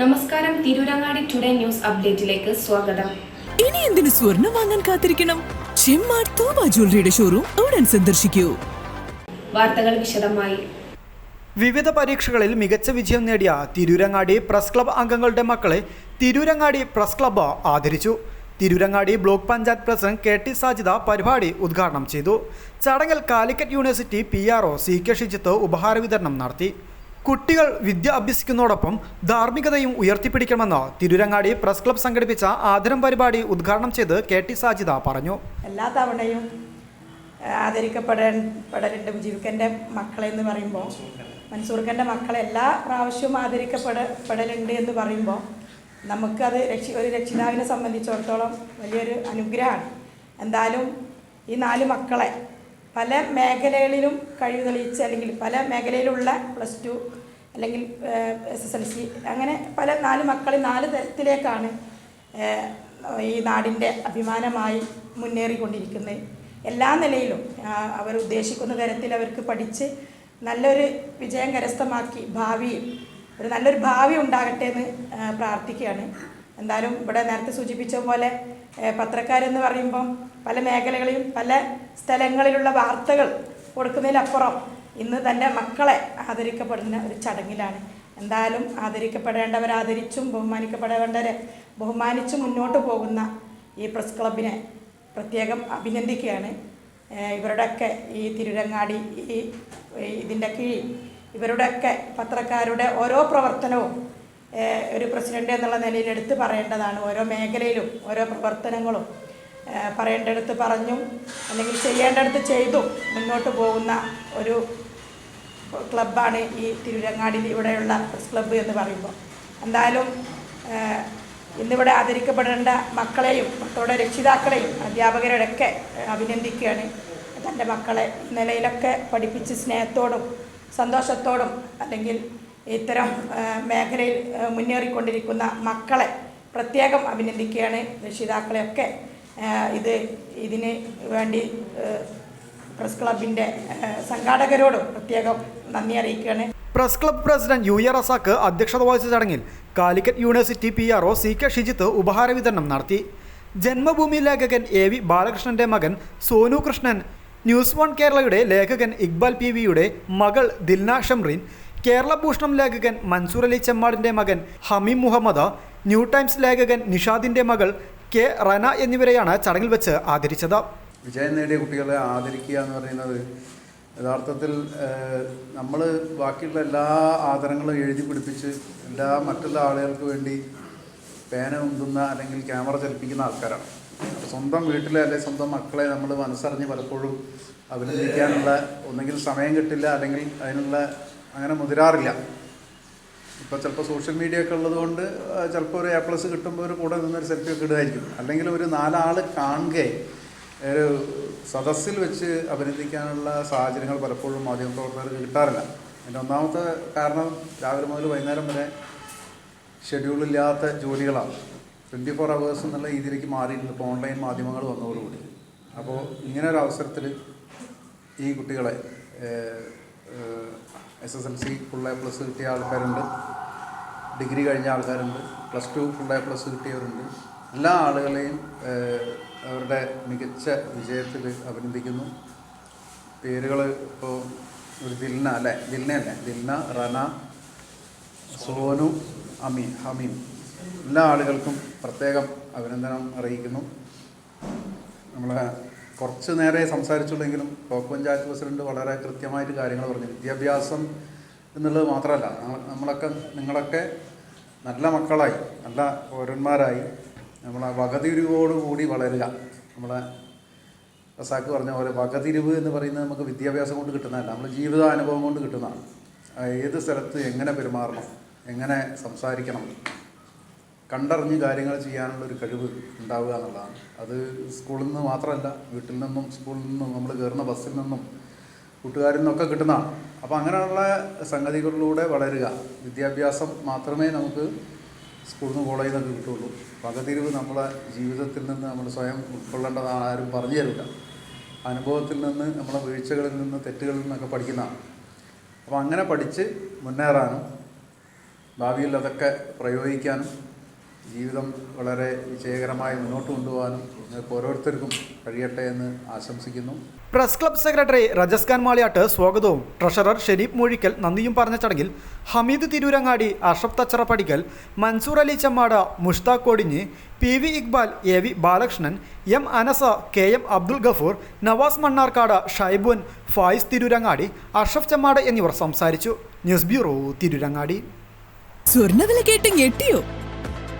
നമസ്കാരം Tirurangadi today news അപ്ഡേറ്റിലേക്ക് സ്വാഗതം. ഇനി എന്തിനു സ്വർണം വാങ്ങാൻ കാത്തിരിക്കണം? ചെമ്മാട് തോമ ജ്വല്ലറിയുടെ ഷോറൂം ഉടൻ സന്ദർശിക്കൂ. വാർത്തകൾ വിശദമായി. വിവിധ പരീക്ഷകളിൽ മികച്ച വിജയം നേടിയ തിരൂരങ്ങാടി പ്രസ് ക്ലബ് അംഗങ്ങളുടെ മക്കളെ തിരൂരങ്ങാടി പ്രസ് ക്ലബ് ആദരിച്ചു. Tirurangadi block panchayat president K T Sajida പരിപാടി ഉദ്ഘാടനം ചെയ്തു. ചടങ്ങിൽ Calicut university P R O C K Shijith ഉപഹാര വിതരണം നടത്തി. കുട്ടികൾ വിദ്യ അഭ്യസിക്കുന്നതോടൊപ്പം ധാർമ്മികതയും ഉയർത്തിപ്പിടിക്കണമെന്ന് തിരുരങ്ങാടി പ്രസ് ക്ലബ് സംഘടിപ്പിച്ച ആദരം പരിപാടി ഉദ്ഘാടനം ചെയ്ത് കെ ടി സാജിത പറഞ്ഞു. എല്ലാ തവണയും ആദരിക്കപ്പെടേണ്ട ജീവിക്കന്റെ മക്കളെ എന്ന് പറയുമ്പോൾ മൻസൂർഖന്റെ മക്കളെ എല്ലാ പ്രാവശ്യവും ആദരിക്കപ്പെട പെടലുണ്ട് എന്ന് പറയുമ്പോൾ നമുക്കത് രക്ഷി ഒരു രക്ഷിതാവിനെ സംബന്ധിച്ചിടത്തോളം വലിയൊരു അനുഗ്രഹമാണ്. എന്തായാലും ഈ നാല് മക്കളെ പല മേഖലകളിലും കഴിവ് തെളിയിച്ച് അല്ലെങ്കിൽ പല മേഖലയിലുള്ള പ്ലസ് ടു അല്ലെങ്കിൽ എസ് എസ് എൽ സി അങ്ങനെ പല നാല് മക്കളെ നാല് തരത്തിലേക്കാണ് ഈ നാടിന്റെ അഭിമാനമായി മുന്നേറിക്കൊണ്ടിരിക്കുന്നത്. എല്ലാ നിലയിലും അവർ ഉദ്ദേശിക്കുന്ന തരത്തിൽ അവർക്ക് പഠിച്ച് നല്ലൊരു വിജയം കരസ്ഥമാക്കി ഭാവിയിൽ ഒരു നല്ലൊരു ഭാവി ഉണ്ടാകട്ടെ എന്ന് പ്രാർത്ഥിക്കുകയാണ്. എന്തായാലും ഇവിടെ നേരത്തെ സൂചിപ്പിച്ച പോലെ പത്രക്കാരെന്ന് പറയുമ്പം പല മേഖലകളിലും പല സ്ഥലങ്ങളിലുള്ള വാർത്തകൾ കൊടുക്കുന്നതിലപ്പുറം ഇന്ന് തന്റെ മക്കളെ ആദരിക്കപ്പെടുന്ന ഒരു ചടങ്ങിലാണ്. എന്തായാലും ആദരിക്കപ്പെടേണ്ടവർ ആദരിച്ചും ബഹുമാനിക്കപ്പെടേണ്ടവരെ ബഹുമാനിച്ചും മുന്നോട്ട് പോകുന്ന ഈ പ്രസ് ക്ലബിനെ പ്രത്യേകം അഭിനന്ദിക്കുകയാണ്. ഇവരുടെയൊക്കെ ഈ തിരുരങ്ങാടി ഈ ഇതിന്റെ കീഴിൽ ഇവരുടെയൊക്കെ പത്രക്കാരുടെ ഓരോ പ്രവർത്തനവും ഒരു പ്രസിഡന്റ് എന്നുള്ള നിലയിൽ എടുത്ത് പറയേണ്ടതാണ്. ഓരോ മേഖലയിലും ഓരോ പ്രവർത്തനങ്ങളും പറയേണ്ടടുത്ത് പറഞ്ഞും അല്ലെങ്കിൽ ചെയ്യേണ്ടടുത്ത് ചെയ്തും മുന്നോട്ട് പോകുന്ന ഒരു ക്ലബ്ബാണ് ഈ തിരുരങ്ങാടിയിൽ ഇവിടെയുള്ള പ്രസ് ക്ലബ്ബ് എന്ന് പറയുമ്പോൾ. എന്തായാലും ഇന്നിവിടെ ആദരിക്കപ്പെടേണ്ട മക്കളെയും മക്കളുടെ രക്ഷിതാക്കളെയും അധ്യാപകരോടൊക്കെ അഭിനന്ദിക്കുകയാണ്. തന്റെ മക്കളെ നിലയിലൊക്കെ പഠിപ്പിച്ച് സ്നേഹത്തോടും സന്തോഷത്തോടും അല്ലെങ്കിൽ ഇത്തരം മേഖലയിൽ മുന്നേറിക്കൊണ്ടിരിക്കുന്ന മക്കളെ പ്രത്യേകം അഭിനന്ദിക്കുകയാണ് രക്ഷിതാക്കളെയൊക്കെ. ഇത് ഇതിന് വേണ്ടി പ്രസ് ക്ലബിന്റെ സംഘാടകരോടും പ്രത്യേകം നന്ദി അറിയിക്കുകയാണ്. Press club president U A Razak അധ്യക്ഷത വഹിച്ച ചടങ്ങിൽ Calicut University P R O C K Shijith ഉപഹാര വിതരണം നടത്തി. ജന്മഭൂമി ലേഖകൻ എ വി ബാലകൃഷ്ണന്റെ മകൻ സോനു കൃഷ്ണൻ ന്യൂസ് വൺ കേരളയുടെ ലേഖകൻ ഇക്ബാൽ പി വിയുടെ മകൾ ദിൽന ഷംറീൻ കേരള ഭൂഷണം ലേഖകൻ മൻസൂർ അലി ചെമ്മാടിന്റെ മകൻ ഹമീം മുഹമ്മദ് ന്യൂ ടൈംസ് ലേഖകൻ നിഷാദിന്റെ മകൾ കെ റന എന്നിവരെയാണ് ചടങ്ങിൽ വെച്ച് ആദരിച്ചത്. വിജയം നേടിയ കുട്ടികളെ ആദരിക്കുക എന്ന് പറയുന്നത് യഥാർത്ഥത്തിൽ നമ്മൾ ബാക്കിയുള്ള എല്ലാ ആദരങ്ങളും എഴുതി പിടിപ്പിച്ച് എല്ലാ മറ്റുള്ള ആളുകൾക്ക് വേണ്ടി പേന ഉന്തുന്ന അല്ലെങ്കിൽ ക്യാമറ ചലിപ്പിക്കുന്ന ആൾക്കാരാണ്. സ്വന്തം വീട്ടിലെ അല്ലെങ്കിൽ സ്വന്തം മക്കളെ നമ്മൾ മനസ്സറിഞ്ഞ് പലപ്പോഴും അഭിനന്ദിക്കാനുള്ള ഒന്നെങ്കിൽ സമയം കിട്ടില്ല അല്ലെങ്കിൽ അതിനുള്ള അങ്ങനെ മുതിരാറില്ല. ഇപ്പോൾ ചിലപ്പോൾ സോഷ്യൽ മീഡിയ ഒക്കെ ഉള്ളതുകൊണ്ട് ചിലപ്പോൾ ഒരു എ പ്ലസ് കിട്ടുമ്പോൾ ഒരു കൂടെ നിന്നൊരു സെൽഫി ഒക്കെ ഇടുമായിരിക്കും. അല്ലെങ്കിൽ ഒരു നാലാൾ കാണുക ഒരു സദസ്സിൽ വെച്ച് അഭിനന്ദിക്കാനുള്ള സാഹചര്യങ്ങൾ പലപ്പോഴും മാധ്യമ മാധ്യമപ്രവർത്തകർക്ക് കിട്ടാറില്ല. അതിന്റെ ഒന്നാമത്തെ കാരണം രാവിലെ മുതൽ വൈകുന്നേരം വരെ ഷെഡ്യൂളില്ലാത്ത ജോലികളാണ്. ട്വന്റി ഫോർ അവേഴ്സ് എന്നുള്ള രീതിയിലേക്ക് മാറിയിട്ടുണ്ട്. ഇപ്പോൾ ഓൺലൈൻ മാധ്യമങ്ങൾ വന്നതോടുകൂടി. അപ്പോൾ ഇങ്ങനെ ഒരു അവസരത്തിൽ ഈ കുട്ടികളെ S S L C full A plus കിട്ടിയ ആൾക്കാരുണ്ട്. ഡിഗ്രി കഴിഞ്ഞ ആൾക്കാരുണ്ട്. Plus two full A plus കിട്ടിയവരുണ്ട്. എല്ലാ ആളുകളെയും അവരുടെ മികച്ച വിജയത്തിൽ അഭിനന്ദിക്കുന്നു. പേരുകൾ ഇപ്പോൾ ഒരു ദിൽന അല്ലേ? ദിൽനയല്ലേ ദിൽന റന സോനു അമീൻ ഹമീം. എല്ലാ ആളുകൾക്കും പ്രത്യേകം അഭിനന്ദനം അറിയിക്കുന്നു. നമ്മളെ കുറച്ച് നേരെ സംസാരിച്ചുള്ളെങ്കിലും ബ്ലോക്ക് പഞ്ചായത്ത് പ്രസിഡന്റ് വളരെ കൃത്യമായിട്ട് കാര്യങ്ങൾ പറഞ്ഞു. വിദ്യാഭ്യാസം എന്നുള്ളത് മാത്രമല്ല നമ്മളൊക്കെ നിങ്ങളൊക്കെ നല്ല മക്കളായി നല്ല പൗരന്മാരായി നമ്മളെ വകതിരിവോടുകൂടി വളരുക. നമ്മളെ റസാക്ക് പറഞ്ഞ പോലെ വകതിരിവ് എന്ന് പറയുന്നത് നമുക്ക് വിദ്യാഭ്യാസം കൊണ്ട് കിട്ടുന്നതല്ല നമ്മൾ ജീവിതാനുഭവം കൊണ്ട് കിട്ടുന്നതാണ്. ഏത് സ്ഥലത്ത് എങ്ങനെ പെരുമാറണം എങ്ങനെ സംസാരിക്കണം കണ്ടറിഞ്ഞ് കാര്യങ്ങൾ ചെയ്യാനുള്ള ഒരു കഴിവ് ഉണ്ടാവുക എന്നുള്ളതാണ്. അത് സ്കൂളിൽ നിന്ന് മാത്രമല്ല വീട്ടിൽ നിന്നും സ്കൂളിൽ നിന്നും നമ്മൾ കയറുന്ന ബസ്സിൽ നിന്നും കൂട്ടുകാരിൽ നിന്നൊക്കെ കിട്ടുന്നതാണ്. അപ്പോൾ അങ്ങനെയുള്ള സംഗതികളിലൂടെ വളരുക. വിദ്യാഭ്യാസം മാത്രമേ നമുക്ക് സ്കൂളിൽ നിന്ന് കോളേജിൽ നിന്നൊക്കെ കിട്ടുള്ളൂ പകതിരിവ് നമ്മളെ ജീവിതത്തിൽ നിന്ന് നമ്മൾ സ്വയം ഉൾക്കൊള്ളേണ്ടതാണ് ആരും പറഞ്ഞു തരില്ല. അനുഭവത്തിൽ നിന്ന് നമ്മളെ വീഴ്ചകളിൽ നിന്ന് തെറ്റുകളിൽ നിന്നൊക്കെ പഠിക്കുന്നതാണ്. അപ്പോൾ അങ്ങനെ പഠിച്ച് മുന്നേറാനും ഭാവിയിൽ അതൊക്കെ പ്രയോഗിക്കാനും ജീവിതം വളരെ വിജയകരമായി മുന്നോട്ട് കൊണ്ടുപോകാനും നിങ്ങൾക്ക് ഓരോരുത്തർക്കും കഴിയട്ടെ എന്ന് ആശംസിക്കുന്നു. Press club secretary Rajas Khan Maliyatt സ്വാഗതവും. ട്രഷറർ ഷെരീഫ് മൂഴിക്കൽ നന്ദിയും പറഞ്ഞ ചടങ്ങിൽ Hameed Tirurangadi Ashaf Thachara Padikkal Mansoor Ali Chammad Mushtaq Kodinhi P V Iqbal A V Balakrishnan M Anas K M Abdul Gafoor Navas Mannarkkad Shaibun Faiz Tirurangadi Ashaf Chammad എന്നിവർ സംസാരിച്ചു. News bureau Tirurangadi. സ്വർണവില കേട്ട് ഞെട്ടിയോ?